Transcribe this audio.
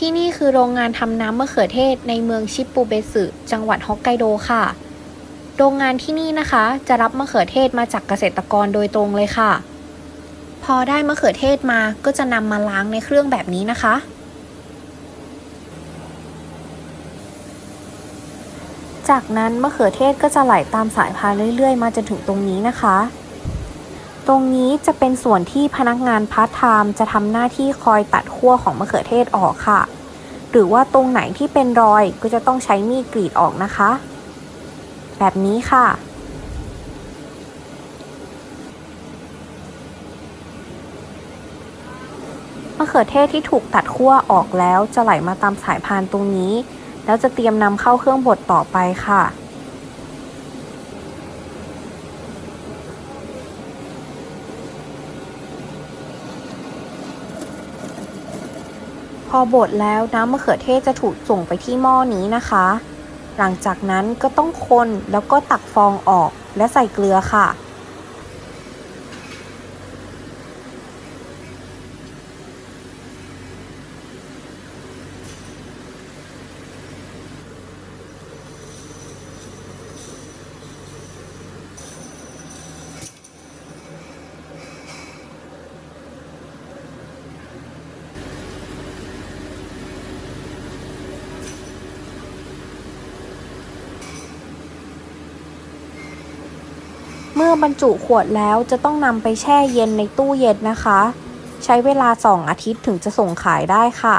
ที่นี่คือโรงงานทำน้ำมะเขือเทศในเมืองชิปูเบสึ จังหวัดฮอกไกโดค่ะ โรงงานที่นี่นะคะ จะรับมะเขือเทศมาจากเกษตรกรโดยตรงเลยค่ะ พอได้มะเขือเทศมาก็จะนำมาล้างในเครื่องแบบนี้นะคะจากนั้นมะเขือเทศก็จะไหลตามสายพานเรื่อยๆ มาจนถึงตรงนี้นะคะ ตรงนี้จะเป็นส่วนที่พนักงานพาร์ทไทม์จะทำหน้าที่คอยตัดขั้วของมะเขือเทศออกค่ะ หรือว่าตรงไหนที่เป็นรอยก็จะต้องใช้มีดกรีดออกนะคะ แบบนี้ค่ะ มะเขือเทศที่ถูกตัดขั้วออกแล้วจะไหลมาตามสายพานตรงนี้ แล้วจะเตรียมนำเข้าเครื่องบดต่อไปค่ะ พอบดแล้วน้ำมะเขือเทศจะถูกส่งไปที่หม้อนี้นะคะ หลังจากนั้นก็ต้องคนแล้วก็ตักฟองออกและใส่เกลือค่ะ เมื่อบรรจุขวดแล้วจะต้องนำไปแช่เย็นในตู้เย็นนะคะ ใช้เวลา 2 อาทิตย์ถึงจะส่งขายได้ค่ะ